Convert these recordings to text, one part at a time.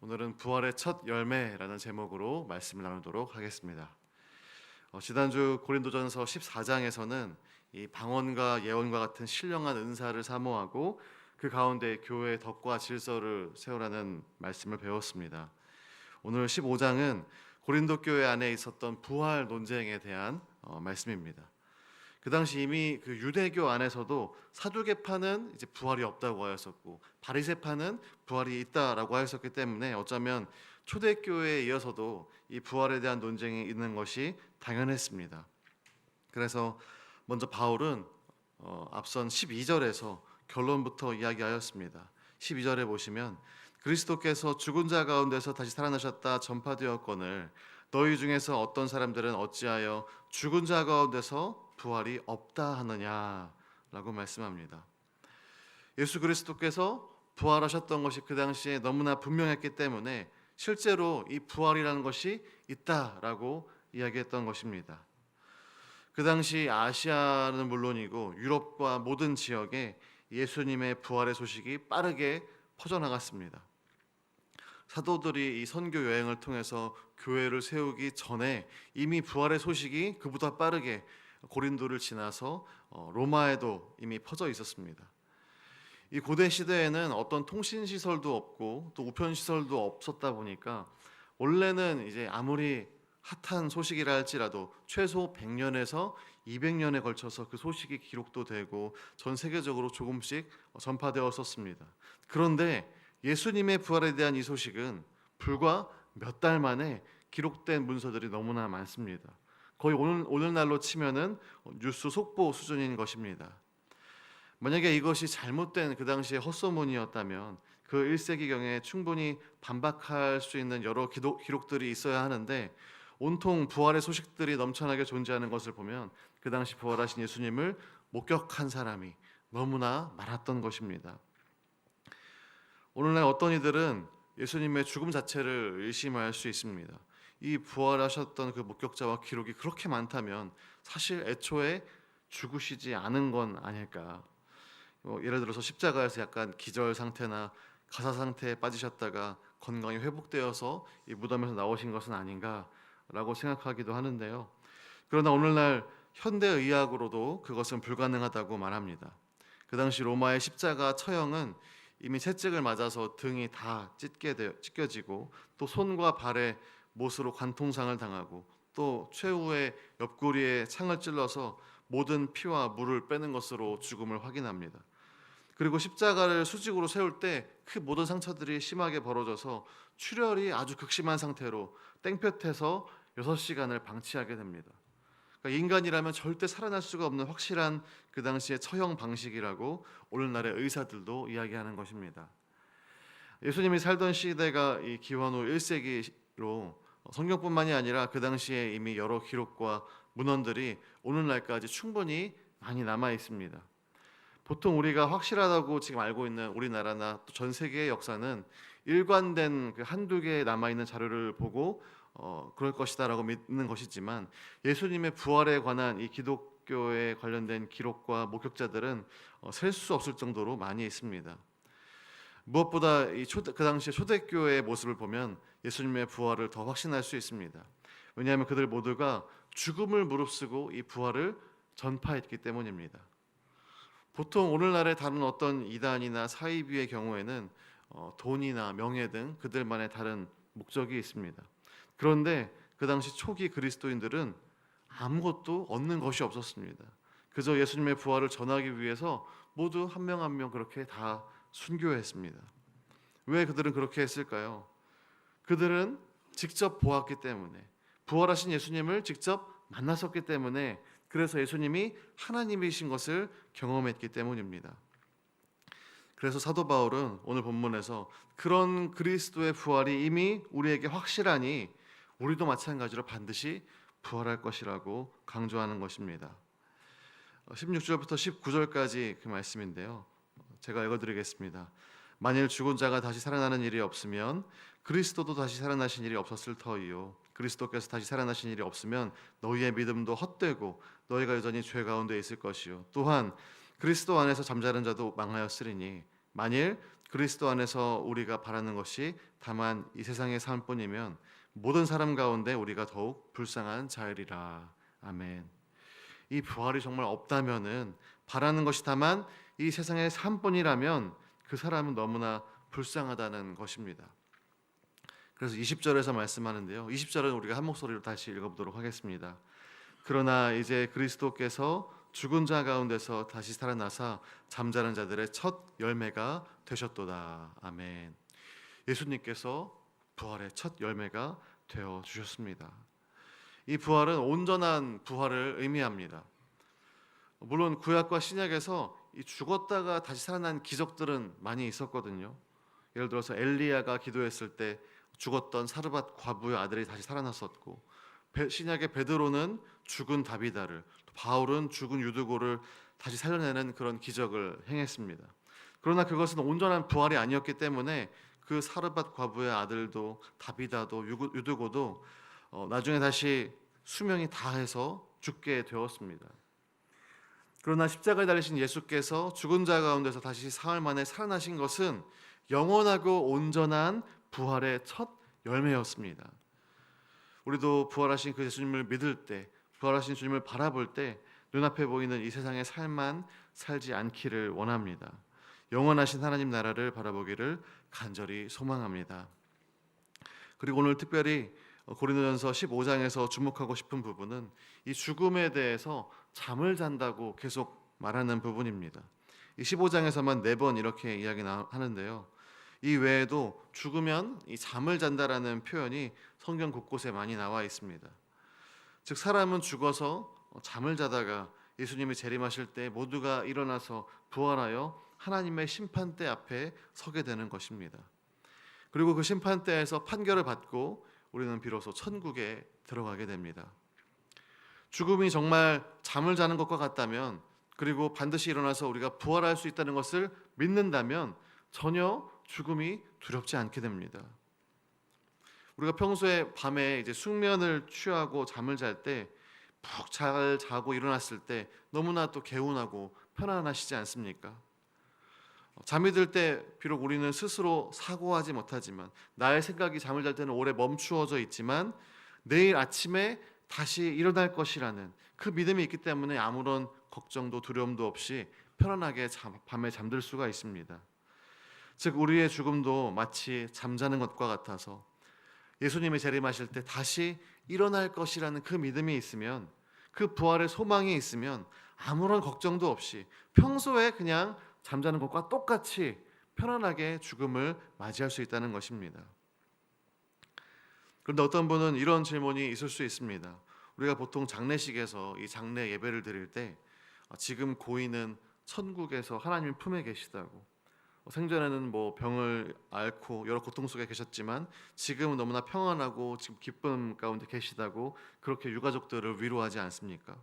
오늘은 부활의 첫 열매라는 제목으로 말씀을 나누도록 하겠습니다. 어, 지난주 고린도전서 14장에서는 이 방언과 예언과 같은 신령한 은사를 사모하고 그 가운데 교회의 덕과 질서를 세우라는 말씀을 배웠습니다. 오늘 15장은 고린도 교회 안에 있었던 부활 논쟁에 대한 어, 말씀입니다. 그 당시 이미 그 유대교 안에서도 사두개파는 이제 부활이 없다고 하였었고 바리새파는 부활이 있다라고 하였었기 때문에 어쩌면 초대교회에 이어서도 이 부활에 대한 논쟁이 있는 것이 당연했습니다. 그래서 먼저 바울은 어, 앞선 12절에서 결론부터 이야기하였습니다. 12절에 보시면 그리스도께서 죽은 자 가운데서 다시 살아나셨다 전파되었거늘 너희 중에서 어떤 사람들은 어찌하여 죽은 자 가운데서 부활이 없다 하느냐라고 말씀합니다. 예수 그리스도께서 부활하셨던 것이 그 당시에 너무나 분명했기 때문에 실제로 이 부활이라는 것이 있다라고 이야기했던 것입니다. 그 당시 아시아는 물론이고 유럽과 모든 지역에 예수님의 부활의 소식이 빠르게 퍼져나갔습니다. 사도들이 이 선교 여행을 통해서 교회를 세우기 전에 이미 부활의 소식이 그보다 빠르게 고린도를 지나서 어, 로마에도 이미 퍼져 있었습니다. 이 고대 시대에는 어떤 통신 시설도 없고 또 우편 시설도 없었다 보니까 원래는 이제 아무리 핫한 소식이라 할지라도 최소 100년에서 200년에 걸쳐서 그 소식이 기록도 되고 전 세계적으로 조금씩 전파되었었습니다. 그런데 예수님의 부활에 대한 이 소식은 불과 몇 달 만에 기록된 문서들이 너무나 많습니다. 거의 오늘 오늘날로 치면은 뉴스 속보 수준인 것입니다. 만약에 이것이 잘못된 그 당시의 헛소문이었다면 그 1세기경에 충분히 반박할 수 있는 여러 기록, 기록들이 있어야 하는데 온통 부활의 소식들이 넘쳐나게 존재하는 것을 보면 그 당시 부활하신 예수님을 목격한 사람이 너무나 많았던 것입니다. 오늘날 어떤 이들은 예수님의 죽음 자체를 의심할 수 있습니다. 이 부활하셨던 그 목격자와 기록이 그렇게 많다면 사실 애초에 죽으시지 않은 건 아닐까. 뭐 예를 들어서 십자가에서 약간 기절 상태나 가사 상태에 빠지셨다가 건강이 회복되어서 이 무덤에서 나오신 것은 아닌가라고 생각하기도 하는데요. 그러나 오늘날 현대 의학으로도 그것은 불가능하다고 말합니다. 그 당시 로마의 십자가 처형은 이미 채찍을 맞아서 등이 다 찢게 되어, 찢겨지고 또 손과 발에 못으로 관통상을 당하고 또 최후의 옆구리에 창을 찔러서 모든 피와 물을 빼는 것으로 죽음을 확인합니다. 그리고 십자가를 수직으로 세울 때 그 모든 상처들이 심하게 벌어져서 출혈이 아주 극심한 상태로 땡볕에서 6시간을 방치하게 됩니다. 그러니까 인간이라면 절대 살아날 수가 없는 확실한 그 당시의 처형 방식이라고 오늘날의 의사들도 이야기하는 것입니다. 예수님이 살던 시대가 이 기원 후 1세기로 성경뿐만이 아니라 그 당시에 이미 여러 기록과 문헌들이 오늘날까지 충분히 많이 남아 있습니다. 보통 우리가 확실하다고 지금 알고 있는 우리나라나 또 전 세계의 역사는 일관된 그 한두 개 남아 있는 자료를 보고 어, 그럴 것이다라고 믿는 것이지만 예수님의 부활에 관한 이 기독교에 관련된 기록과 목격자들은 어, 셀수 없을 정도로 많이 있습니다. 무엇보다 이 초대, 그 당시에 초대교회의 모습을 보면 예수님의 부활을 더 확신할 수 있습니다. 왜냐하면 그들 모두가 죽음을 무릅쓰고 이 부활을 전파했기 때문입니다. 보통 오늘날의 다른 어떤 이단이나 사이비의 경우에는 어, 돈이나 명예 등 그들만의 다른 목적이 있습니다. 그런데 그 당시 초기 그리스도인들은 아무것도 얻는 것이 없었습니다. 그저 예수님의 부활을 전하기 위해서 모두 한명 한 명 그렇게 다 순교했습니다. 왜 그들은 그렇게 했을까요? 그들은 직접 보았기 때문에 부활하신 예수님을 직접 만났었기 때문에 그래서 예수님이 하나님이신 것을 경험했기 때문입니다. 그래서 사도 바울은 오늘 본문에서 그런 그리스도의 부활이 이미 우리에게 확실하니 우리도 마찬가지로 반드시 부활할 것이라고 강조하는 것입니다. 16절부터 19절까지 그 말씀인데요. 제가 읽어드리겠습니다. 만일 죽은 자가 다시 살아나는 일이 없으면 그리스도도 다시 살아나신 일이 없었을 터이요. 그리스도께서 다시 살아나신 일이 없으면 너희의 믿음도 헛되고 너희가 여전히 죄 가운데 있을 것이요. 또한 그리스도 안에서 잠자는 자도 망하였으리니 만일 그리스도 안에서 우리가 바라는 것이 다만 이 세상의 삶뿐이면 모든 사람 가운데 우리가 더욱 불쌍한 자이리라. 아멘. 이 부활이 정말 없다면은 바라는 것이 다만 이 세상의 삶뿐이라면 그 사람은 너무나 불쌍하다는 것입니다. 그래서 20절에서 말씀하는데요. 20절은 우리가 한 목소리로 다시 읽어보도록 하겠습니다. 그러나 이제 그리스도께서 죽은 자 가운데서 다시 살아나사 잠자는 자들의 첫 열매가 되셨도다. 아멘. 예수님께서 부활의 첫 열매가 되어 주셨습니다. 이 부활은 온전한 부활을 의미합니다. 물론 구약과 신약에서 이 죽었다가 다시 살아난 기적들은 많이 있었거든요. 예를 들어서 엘리야가 기도했을 때 죽었던 사르밧 과부의 아들이 다시 살아났었고 베- 신약의 베드로는 죽은 다비다를 또 바울은 죽은 유드고를 다시 살려내는 그런 기적을 행했습니다. 그러나 그것은 온전한 부활이 아니었기 때문에 그 사르밧 과부의 아들도 다비다도 유드고도 어, 나중에 다시 수명이 다해서 죽게 되었습니다. 그러나 십자가에 달리신 예수께서 죽은 자 가운데서 다시 사흘 만에 살아나신 것은 영원하고 온전한 부활의 첫 열매였습니다. 우리도 부활하신 그 예수님을 믿을 때, 부활하신 주님을 바라볼 때 눈앞에 보이는 이 세상의 삶만 살지 않기를 원합니다. 영원하신 하나님 나라를 바라보기를 간절히 소망합니다. 그리고 오늘 특별히 고린도전서 15장에서 주목하고 싶은 부분은 이 죽음에 대해서 잠을 잔다고 계속 말하는 부분입니다. 이 15장에서만 네 번 이렇게 이야기 하는데요. 이 외에도 죽으면 이 잠을 잔다라는 표현이 성경 곳곳에 많이 나와 있습니다. 즉 사람은 죽어서 잠을 자다가 예수님이 재림하실 때 모두가 일어나서 부활하여 하나님의 심판대 앞에 서게 되는 것입니다. 그리고 그 심판대에서 판결을 받고 우리는 비로소 천국에 들어가게 됩니다. 죽음이 정말 잠을 자는 것과 같다면 그리고 반드시 일어나서 우리가 부활할 수 있다는 것을 믿는다면 전혀 죽음이 두렵지 않게 됩니다. 우리가 평소에 밤에 이제 숙면을 취하고 잠을 잘 때 푹 잘 자고 일어났을 때 너무나 또 개운하고 편안하시지 않습니까? 잠이 들 때 비록 우리는 스스로 사고하지 못하지만 나의 생각이 잠을 잘 때는 오래 멈추어져 있지만 내일 아침에 다시 일어날 것이라는 그 믿음이 있기 때문에 아무런 걱정도 두려움도 없이 편안하게 잠, 밤에 잠들 수가 있습니다. 즉 우리의 죽음도 마치 잠자는 것과 같아서 예수님이 재림하실 때 다시 일어날 것이라는 그 믿음이 있으면 그 부활의 소망이 있으면 아무런 걱정도 없이 평소에 그냥 잠자는 것과 똑같이 편안하게 죽음을 맞이할 수 있다는 것입니다. 그런데 어떤 분은 이런 질문이 있을 수 있습니다. 우리가 보통 장례식에서 이 장례 예배를 드릴 때 아, 지금 고인은 천국에서 하나님 품에 계시다고 생전에는 뭐 병을 앓고 여러 고통 속에 계셨지만 지금은 너무나 평안하고 지금 기쁨 가운데 계시다고 그렇게 유가족들을 위로하지 않습니까?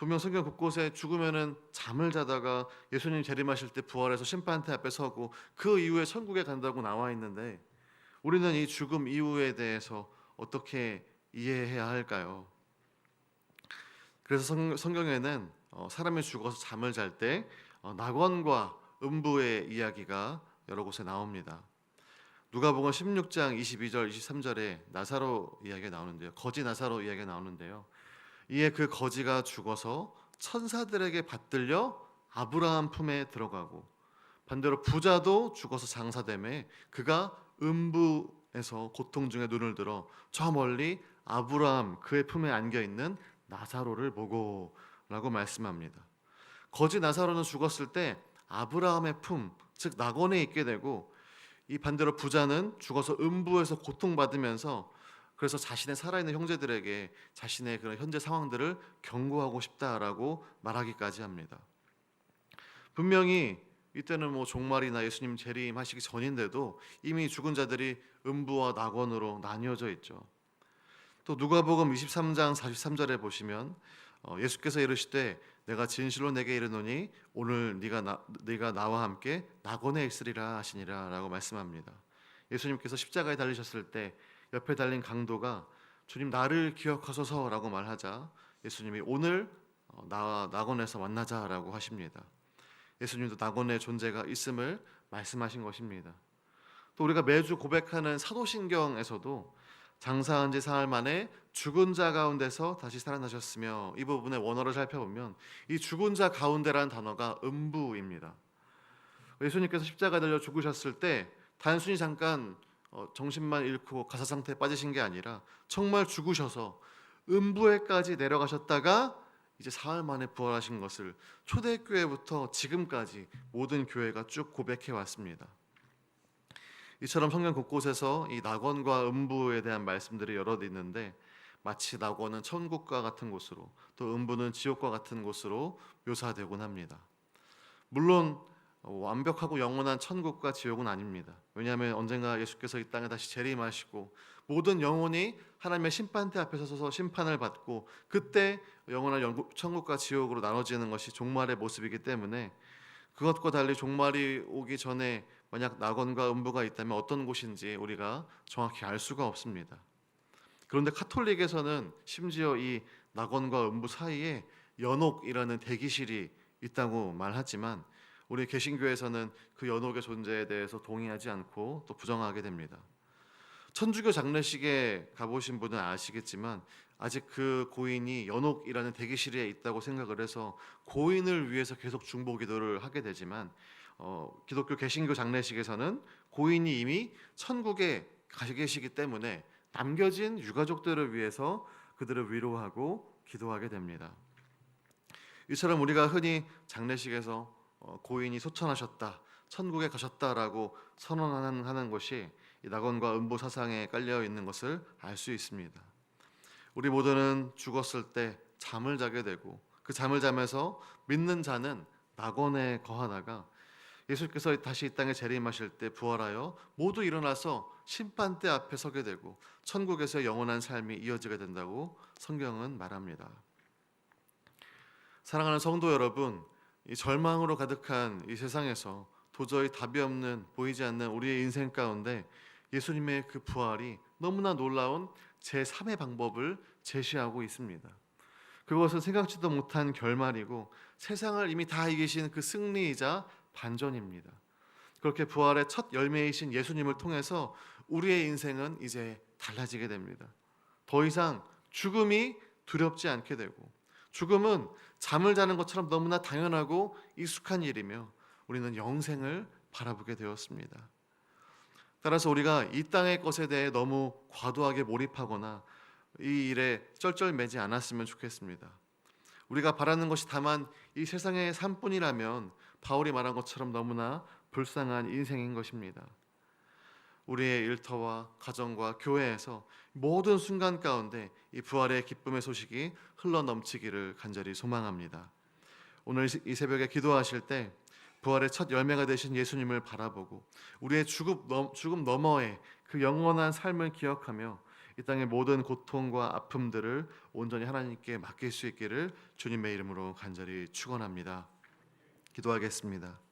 분명 성경 곳곳에 죽으면은 잠을 자다가 예수님 재림하실 때 부활해서 심판대 앞에 서고 그 이후에 천국에 간다고 나와 있는데 우리는 이 죽음 이후에 대해서 어떻게 이해해야 할까요? 그래서 성, 성경에는 어, 사람이 죽어서 잠을 잘때 어, 낙원과 음부의 이야기가 여러 곳에 나옵니다. 누가복음 16장 22절 23절에 나사로 이야기가 나오는데요. 거지 나사로 이야기가 나오는데요. 이에 그 거지가 죽어서 천사들에게 받들려 아브라함 품에 들어가고 반대로 부자도 죽어서 장사됨에 그가 음부에서 고통 중에 눈을 들어 저 멀리 아브라함 그의 품에 안겨 있는 나사로를 보고라고 말씀합니다. 거지 나사로는 죽었을 때 아브라함의 품, 즉 낙원에 있게 되고 이 반대로 부자는 죽어서 음부에서 고통받으면서 그래서 자신의 살아있는 형제들에게 자신의 그런 현재 상황들을 경고하고 싶다라고 말하기까지 합니다. 분명히 이때는 뭐 종말이나 예수님 재림하시기 전인데도 이미 죽은 자들이 음부와 낙원으로 나뉘어져 있죠. 또 누가복음 23장 43절에 보시면 어, 예수께서 이르시되 내가 진실로 내게 이르노니 오늘 네가 나, 네가 나와 함께 낙원에 있으리라 하시니라라고 말씀합니다. 예수님께서 십자가에 달리셨을 때 옆에 달린 강도가 주님 나를 기억하소서라고 말하자 예수님이 오늘 어, 나 낙원에서 만나자라고 하십니다. 예수님도 낙원의 존재가 있음을 말씀하신 것입니다. 또 우리가 매주 고백하는 사도신경에서도 장사한 지 사흘 만에 죽은 자 가운데서 다시 살아나셨으며 이 부분의 원어를 살펴보면 이 죽은 자 가운데라는 단어가 음부입니다. 예수님께서 십자가 달려 죽으셨을 때 단순히 잠깐 어, 정신만 잃고 가사 상태에 빠지신 게 아니라 정말 죽으셔서 음부에까지 내려가셨다가 이제 사흘 만에 부활하신 것을 초대교회부터 지금까지 모든 교회가 쭉 고백해 왔습니다. 이처럼 성경 곳곳에서 이 낙원과 음부에 대한 말씀들이 여럿 있는데 마치 낙원은 천국과 같은 곳으로 또 음부는 지옥과 같은 곳으로 묘사되곤 합니다. 물론 어, 완벽하고 영원한 천국과 지옥은 아닙니다. 왜냐하면 언젠가 예수께서 이 땅에 다시 재림하시고 모든 영혼이 하나님의 심판대 앞에 서서 심판을 받고 그때 영원한 영국- 천국과 지옥으로 나눠지는 것이 종말의 모습이기 때문에 그것과 달리 종말이 오기 전에 만약 낙원과 음부가 있다면 어떤 곳인지 우리가 정확히 알 수가 없습니다. 그런데 카톨릭에서는 심지어 이 낙원과 음부 사이에 연옥이라는 대기실이 있다고 말하지만 우리 개신교에서는 그 연옥의 존재에 대해서 동의하지 않고 또 부정하게 됩니다. 천주교 장례식에 가보신 분은 아시겠지만 아직 그 고인이 연옥이라는 대기실에 있다고 생각을 해서 고인을 위해서 계속 중보 기도를 하게 되지만 어, 기독교 개신교 장례식에서는 고인이 이미 천국에 가 계시기 때문에 남겨진 유가족들을 위해서 그들을 위로하고 기도하게 됩니다. 이처럼 우리가 흔히 장례식에서 어, 고인이 소천하셨다, 천국에 가셨다라고 선언하는 하는 것이 이 낙원과 음부 사상에 깔려 있는 것을 알 수 있습니다. 우리 모두는 죽었을 때 잠을 자게 되고 그 잠을 자면서 믿는 자는 낙원에 거하다가 예수께서 다시 이 땅에 재림하실 때 부활하여 모두 일어나서 심판대 앞에 서게 되고 천국에서 영원한 삶이 이어지게 된다고 성경은 말합니다. 사랑하는 성도 여러분, 이 절망으로 가득한 이 세상에서 도저히 답이 없는 보이지 않는 우리의 인생 가운데 예수님의 그 부활이 너무나 놀라운 제 3의 방법을 제시하고 있습니다. 그것은 생각지도 못한 결말이고 세상을 이미 다 이기신 그 승리이자 반전입니다. 그렇게 부활의 첫 열매이신 예수님을 통해서 우리의 인생은 이제 달라지게 됩니다. 더 이상 죽음이 두렵지 않게 되고 죽음은 잠을 자는 것처럼 너무나 당연하고 익숙한 일이며 우리는 영생을 바라보게 되었습니다. 따라서 우리가 이 땅의 것에 대해 너무 과도하게 몰입하거나 이 일에 쩔쩔매지 않았으면 좋겠습니다. 우리가 바라는 것이 다만 이 세상의 삶뿐이라면 바울이 말한 것처럼 너무나 불쌍한 인생인 것입니다. 우리의 일터와 가정과 교회에서 모든 순간 가운데 이 부활의 기쁨의 소식이 흘러 넘치기를 간절히 소망합니다. 오늘 이 새벽에 기도하실 때 부활의 첫 열매가 되신 예수님을 바라보고 우리의 죽음, 넘, 죽음 너머의 그 영원한 삶을 기억하며 이 땅의 모든 고통과 아픔들을 온전히 하나님께 맡길 수 있기를 주님의 이름으로 간절히 축원합니다. 기도하겠습니다.